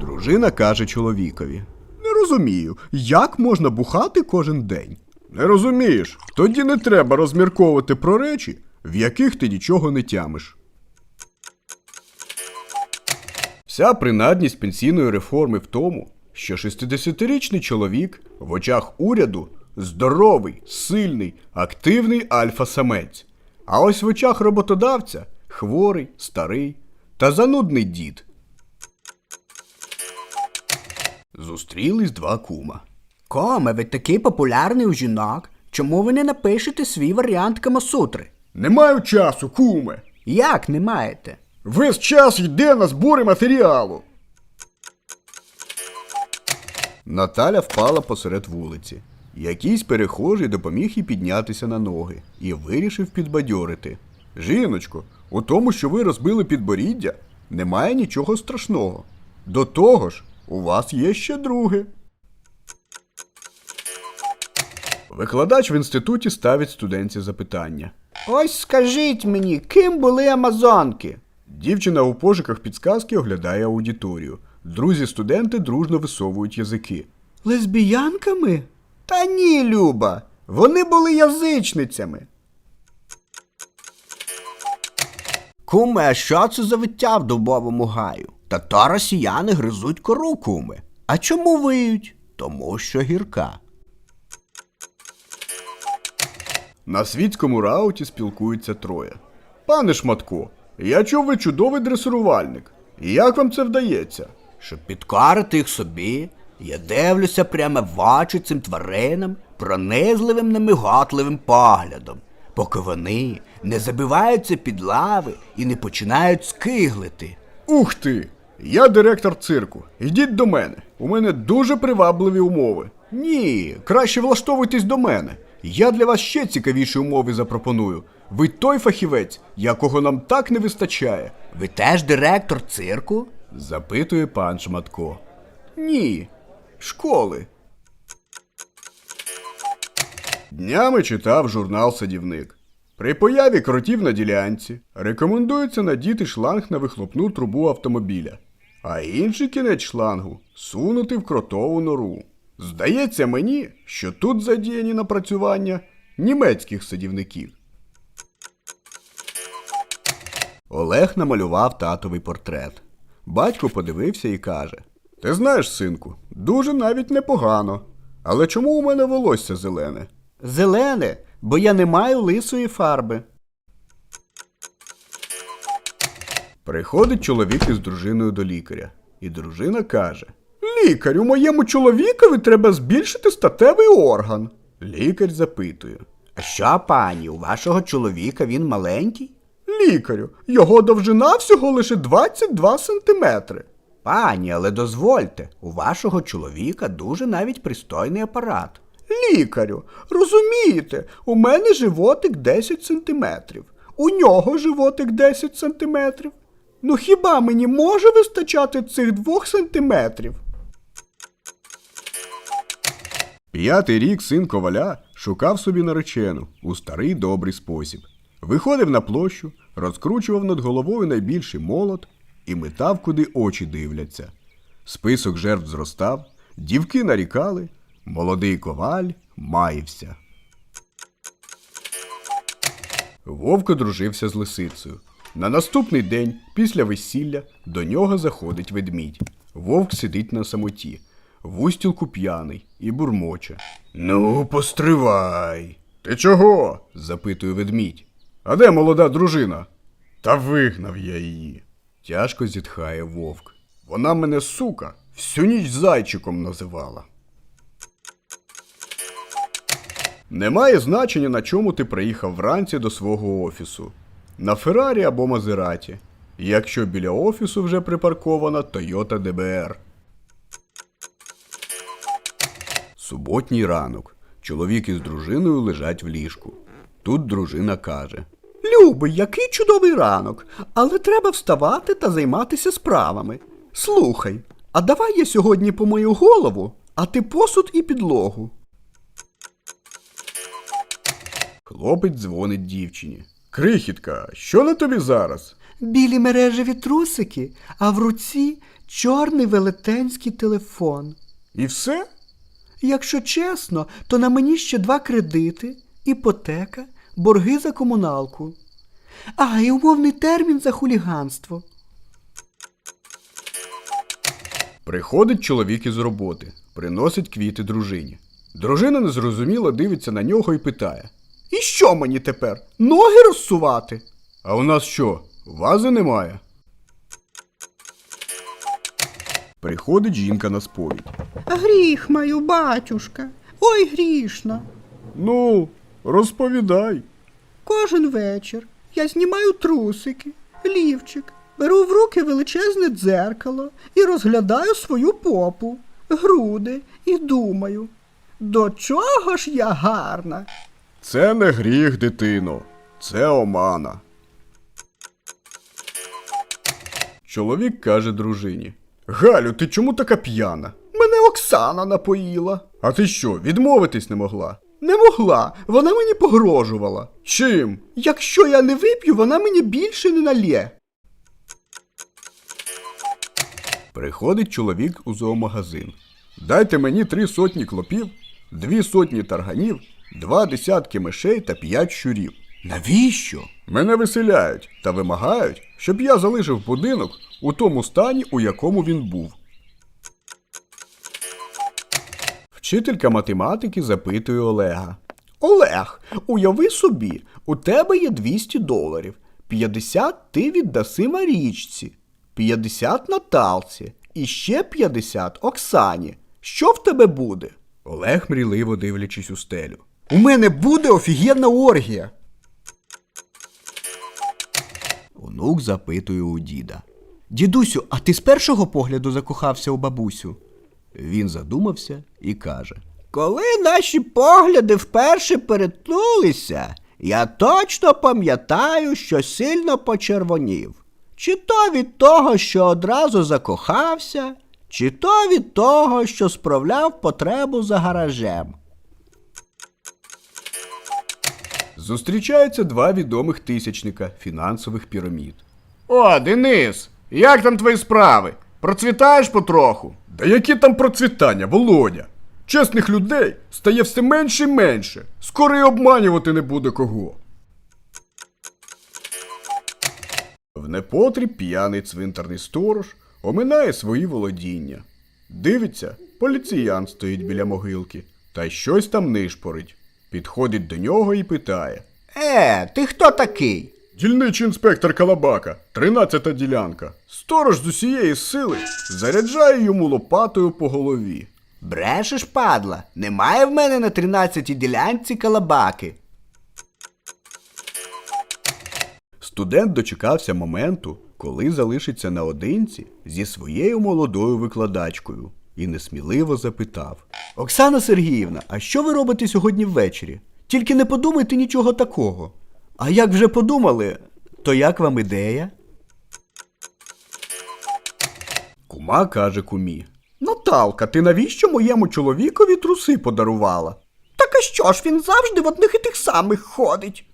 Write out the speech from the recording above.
Дружина каже чоловікові: Не розумію, як можна бухати кожен день. Не розумієш, тоді не треба розмірковувати про речі, в яких ти нічого не тямиш. Вся принадність пенсійної реформи в тому, що 60-річний чоловік в очах уряду здоровий, сильний, активний альфа-самець. А ось в очах роботодавця хворий, старий та занудний дід. Зустрілись два кума. Коме, ви такий популярний у жінок. Чому ви не напишете свій варіант Камасутри? Не маю часу, куме. Як не маєте? Весь час йде на збори матеріалу. Наталя впала посеред вулиці. Якийсь перехожий допоміг їй піднятися на ноги і вирішив підбадьорити. Жіночко, у тому, що ви розбили підборіддя, немає нічого страшного. До того ж, у вас є ще друге. Викладач в інституті ставить студентці запитання. Ось скажіть мені, ким були амазонки? Дівчина у пошуках підсказки оглядає аудиторію. Друзі-студенти дружно висовують язики. Лесбіянками? Та ні, Люба, вони були язичницями. Куме, а що це за виття в дубовому гаю? Та то росіяни гризуть кору, куме. А чому виють? Тому що гірка. На світському рауті спілкуються троє. Пане Шматко, я чув ви чудовий дресирувальник. Як вам це вдається? Щоб підкорити їх собі, я дивлюся прямо в очі цим тваринам пронизливим немиготливим поглядом, поки вони не забиваються під лави і не починають скиглити. Ух ти! Я директор цирку. Йдіть до мене. У мене дуже привабливі умови. Ні, краще влаштовуйтесь до мене. Я для вас ще цікавіші умови запропоную. Ви той фахівець, якого нам так не вистачає. Ви теж директор цирку? запитує пан Шматко. Ні, школи. Днями читав журнал Садівник. При появі кротів на ділянці рекомендується надіти шланг на вихлопну трубу автомобіля, а інший кінець шлангу сунути в кротову нору. Здається мені, що тут задіяні напрацювання німецьких садівників. Олег намалював татовий портрет. Батько подивився і каже: Ти знаєш, синку, дуже навіть непогано. Але чому у мене волосся зелене? Зелене, бо я не маю лисої фарби. Приходить чоловік із дружиною до лікаря, і дружина каже: Лікарю, моєму чоловікові треба збільшити статевий орган. Лікар запитує: А що, пані, у вашого чоловіка він маленький? Лікарю, його довжина всього лише 22 сантиметри. Пані, але дозвольте, у вашого чоловіка дуже навіть пристойний апарат. Лікарю, розумієте, у мене животик 10 сантиметрів. У нього животик 10 сантиметрів. Ну хіба мені може вистачати цих двох сантиметрів? П'ятий рік син коваля шукав собі наречену у старий добрий спосіб. Виходив на площу, розкручував над головою найбільший молот і метав, куди очі дивляться. Список жертв зростав, дівки нарікали, молодий коваль маївся. Вовк одружився з лисицею. На наступний день, після весілля, до нього заходить ведмідь. Вовк сидить на самоті, в устілку п'яний і бурмоче. Ну, постривай. Ти чого? запитує ведмідь. А де молода дружина? Та вигнав я її. Тяжко зітхає вовк. Вона мене, сука, всю ніч зайчиком називала. Немає значення, на чому ти приїхав вранці до свого офісу. На Феррарі або Мазераті. Якщо біля офісу вже припаркована Toyota DBR. Суботній ранок. Чоловік із дружиною лежать в ліжку. Тут дружина каже: Любий, який чудовий ранок, але треба вставати та займатися справами. Слухай, а давай я сьогодні помию голову, а ти посуд і підлогу. Хлопець дзвонить дівчині. Крихітка, що на тобі зараз? Білі мережеві трусики, а в руці чорний велетенський телефон. І все? Якщо чесно, то на мені ще два кредити, іпотека, борги за комуналку. А, і умовний термін за хуліганство. Приходить чоловік із роботи, приносить квіти дружині. Дружина незрозуміло дивиться на нього і питає: І що мені тепер? Ноги розсувати? А у нас що, вази немає? Приходить жінка на сповідь. Гріх маю, батюшка. Ой, грішна. Ну, розповідай. Кожен вечір я знімаю трусики, лівчик, беру в руки величезне дзеркало і розглядаю свою попу, груди і думаю, до чого ж я гарна? Це не гріх, дитино, це омана. Чоловік каже дружині: Галю, ти чому така п'яна? Мене Оксана напоїла. А ти що, відмовитись не могла? Не могла, вона мені погрожувала. Чим? Якщо я не вип'ю, вона мені більше не налє. Приходить чоловік у зоомагазин. Дайте мені три сотні клопів, дві сотні тарганів, два десятки мишей та п'ять щурів. Навіщо? Мене виселяють та вимагають, щоб я залишив будинок у тому стані, у якому він був. Вчителька математики запитує Олега. Олег, уяви собі, у тебе є 200 доларів. 50 ти віддаси Марічці, 50 Наталці і ще 50 Оксані. Що в тебе буде? Олег мрійливо дивлячись у стелю. У мене буде офігенна оргія. Онук запитує у діда. Дідусю, а ти з першого погляду закохався у бабусю? Він задумався і каже: Коли наші погляди вперше перетнулися, я точно пам'ятаю, що сильно почервонів. Чи то від того, що одразу закохався, чи то від того, що справляв потребу за гаражем. Зустрічаються два відомих тисячника фінансових пірамід. О, Денис, як там твої справи? Процвітаєш потроху? Да які там процвітання, Володя? Чесних людей стає все менше і менше. Скоро й обманювати не буде кого. В непотріб п'яний цвинтарний сторож оминає свої володіння. Дивиться, поліціян стоїть біля могилки та й щось там нишпорить. Підходить до нього і питає. Е, ти хто такий? Дільничий інспектор Калабака, тринадцята ділянка. Сторож з усієї сили заряджає йому лопатою по голові. Брешеш, падла, немає в мене на тринадцятій ділянці калабаки. Студент дочекався моменту, коли залишиться наодинці зі своєю молодою викладачкою, і несміливо запитав. Оксана Сергіївна, а що ви робите сьогодні ввечері? Тільки не подумайте нічого такого. А як вже подумали, то як вам ідея? Кума каже кумі. Наталка, ти навіщо моєму чоловікові труси подарувала? Так а що ж він завжди в одних і тих самих ходить?